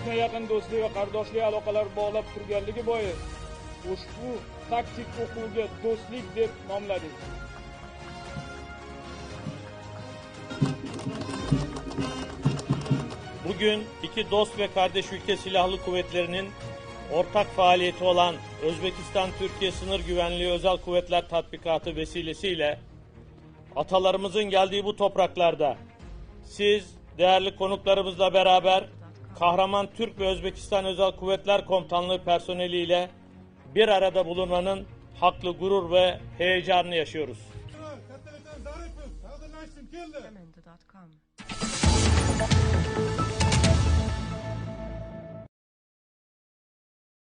o'zbekiston yaqin do'stlik va qardoshlik aloqalari bog'lab turganligi bois ushbu taktik o'quvga do'stlik deb nomladik Bugün iki dost ve kardeş ülke silahlı kuvvetlerinin ortak faaliyeti olan Özbekistan-Türkiye Sınır Güvenliği Özel Kuvvetler Tatbikatı vesilesiyle atalarımızın geldiği bu topraklarda siz değerli konuklarımızla beraber kahraman Türk ve Özbekistan Özel Kuvvetler Komutanlığı personeliyle bir arada bulunmanın haklı gurur ve heyecanını yaşıyoruz.